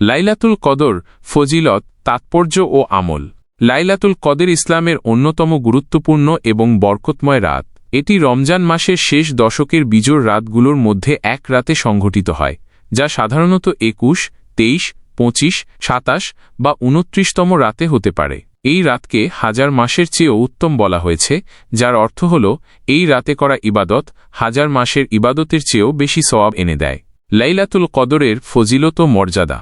লাইলাতুল কদর, ফজিলত, তাৎপর্য ও আমল। লাইলাতুল কদের ইসলামের অন্যতম গুরুত্বপূর্ণ এবং বরকতময় রাত। এটি রমজান মাসের শেষ দশকের বিজোর রাতগুলোর মধ্যে এক রাতে সংঘটিত হয়, যা সাধারণত একুশ, তেইশ, পঁচিশ, সাতাশ বা উনত্রিশতম রাতে হতে পারে। এই রাতকে হাজার মাসের চেয়েও উত্তম বলা হয়েছে, যার অর্থ হল, এই রাতে করা ইবাদত হাজার মাসের ইবাদতের চেয়েও বেশি সওয়াব এনে দেয়। লাইলাতুল কদরের ফজিলত মর্যাদা।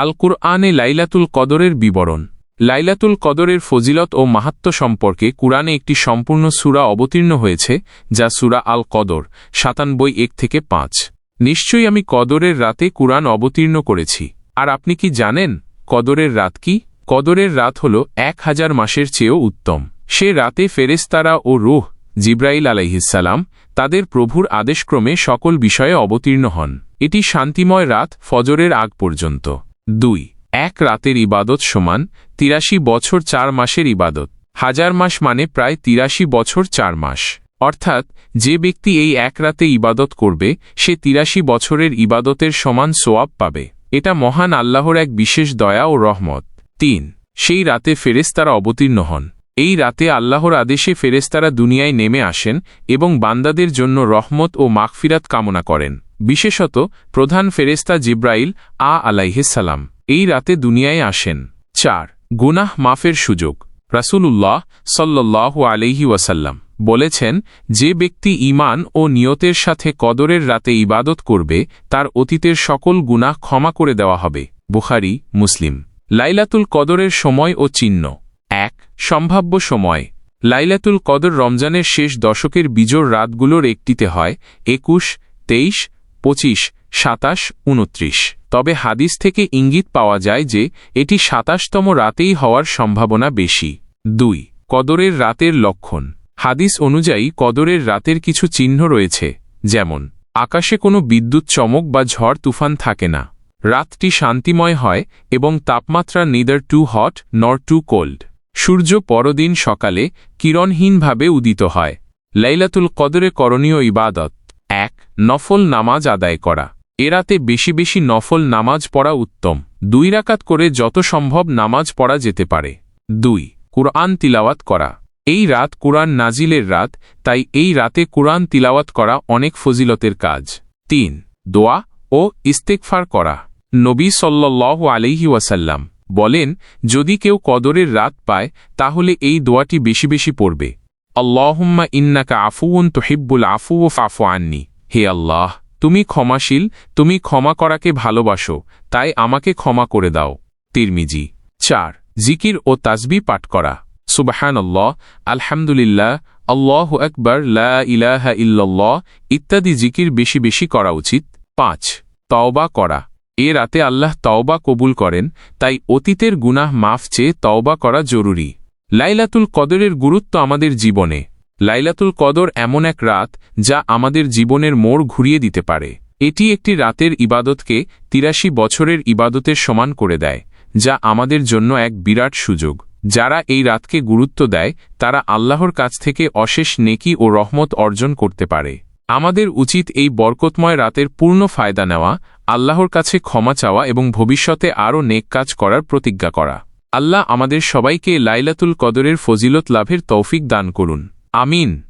আল কুরআনে লাইলাতুল কদরের বিবরণ। লাইলাতুল কদরের ফজিলত ও মাহাত্ম সম্পর্কে কুরআনে একটি সম্পূর্ণ সূরা অবতীর্ণ হয়েছে, যা সুরা আল কদর সাতানব্বই এক থেকে পাঁচ। নিশ্চয়ই আমি কদরের রাতে কুরআন অবতীর্ণ করেছি। আর আপনি কি জানেন, কদরের রাত কি? কদরের রাত হল এক হাজার মাসের চেয়েও উত্তম। সে রাতে ফেরেস্তারা ও রুহ, জিব্রাইল আলাইহিসাল্লাম তাদের প্রভুর আদেশক্রমে সকল বিষয়ে অবতীর্ণ হন। এটি শান্তিময় রাত ফজরের আগ পর্যন্ত। দুই। এক রাতের ইবাদত সমান তিরাশি বছর চার মাসের ইবাদত। হাজার মাস মানে প্রায় তিরাশি বছর চার মাস। অর্থাৎ, যে ব্যক্তি এই এক রাতে ইবাদত করবে, সে তিরাশি বছরের ইবাদতের সমান সোয়াব পাবে। এটা মহান আল্লাহর এক বিশেষ দয়া ও রহমত। তিন। সেই রাতে ফেরেস্তারা অবতীর্ণ হন। এই রাতে আল্লাহর আদেশে ফেরেস্তারা দুনিয়ায় নেমে আসেন এবং বান্দাদের জন্য রহমত ও মাগফিরাত কামনা করেন। বিশেষত প্রধান ফেরেস্তা জিব্রাইল আ আলাইহিসাল্লাম এই রাতে দুনিয়ায় আসেন। চার, গুনাহ মাফের সুযোগ। রাসূলুল্লাহ সাল্লাল্লাহু আলাইহি ওয়াসাল্লাম বলেছেন, যে ব্যক্তি ঈমান ও নিয়তের সাথে কদরের রাতে ইবাদত করবে, তার অতীতের সকল গুনাহ ক্ষমা করে দেওয়া হবে। বুখারি, মুসলিম। লাইলাতুল কদরের সময় ও চিহ্ন। এক, সম্ভাব্য সময়। লাইলাতুল কদর রমজানের শেষ দশকের বিজোর রাতগুলোর একটিতে হয়, একুশ, তেইশ পঁচিশ, সাতাশ, উনত্রিশ। তবে হাদিস থেকে ইঙ্গিত পাওয়া যায় যে, এটি সাতাশতম রাতেই হওয়ার সম্ভাবনা বেশি। দুই, কদরের রাতের লক্ষণ। হাদিস অনুযায়ী কদরের রাতের কিছু চিহ্ন রয়েছে, যেমন, আকাশে কোনো বিদ্যুৎ চমক বা ঝড় তুফান থাকে না। রাতটি শান্তিময় হয় এবং তাপমাত্রা neither too hot nor too cold সূর্য পরদিন সকালে কিরণহীনভাবে উদিত হয়। লাইলাতুল কদরে করণীয় ইবাদত। এক, নফল নামাজ আদায় করা। এ রাতে বেশি বেশি নফল নামাজ পড়া উত্তম। দুই রাকাত করে যত সম্ভব নামাজ পড়া যেতে পারে। দুই, কুরআন তিলাওয়াত করা। এই রাত কুরআন নাজিলের রাত, তাই এই রাতে কুরআন তিলাওয়াত করা অনেক ফজিলতের কাজ। তিন, দোয়া ও ইস্তেকফার করা। নবী সল্লাহ আলিহি ওয়াসাল্লাম বলেন, যদি কেউ কদরের রাত পায়, তাহলে এই দোয়াটি বেশি বেশি পড়বে। আল্লাহুম্মা ইন্নাকা আফুউন তোহিব্বুল আফু ও ফাফু আননি। হে আল্লাহ, তুমি ক্ষমাশীল, তুমি ক্ষমা করাকে ভালোবাসো, তাই আমাকে ক্ষমা করে দাও। তিরমিজি, চার, জিকির ও তাজবি পাঠ করা। সুবাহানল্লাহ, আলহামদুলিল্লাহ, আল্লাহ আকবর, লা ইলাহা ইত্যাদি জিকির বেশি বেশি করা উচিত। পাঁচ, তওবা করা। এ রাতে আল্লাহ তওবা কবুল করেন, তাই অতীতের গুনাহ মাফ চেয়ে তওবা করা জরুরি। লাইলাতুল কদরের গুরুত্ব আমাদের জীবনে। লাইলাতুল কদর এমন এক রাত যা আমাদের জীবনের মোড় ঘুরিয়ে দিতে পারে। এটি একটি রাতের ইবাদতকে তিরাশি বছরের ইবাদতের সমান করে দেয়, যা আমাদের জন্য এক বিরাট সুযোগ। যারা এই রাতকে গুরুত্ব দেয়, তারা আল্লাহর কাছ থেকে অশেষ নেকি ও রহমত অর্জন করতে পারে। আমাদের উচিত এই বরকতময় রাতের পূর্ণ ফায়দা নেওয়া, আল্লাহর কাছে ক্ষমা চাওয়া এবং ভবিষ্যতে আরও নেক কাজ করার প্রতিজ্ঞা করা। আল্লাহ আমাদের সবাইকে লাইলাতুল কদরের ফজিলত লাভের তৌফিক দান করুন। আমিন।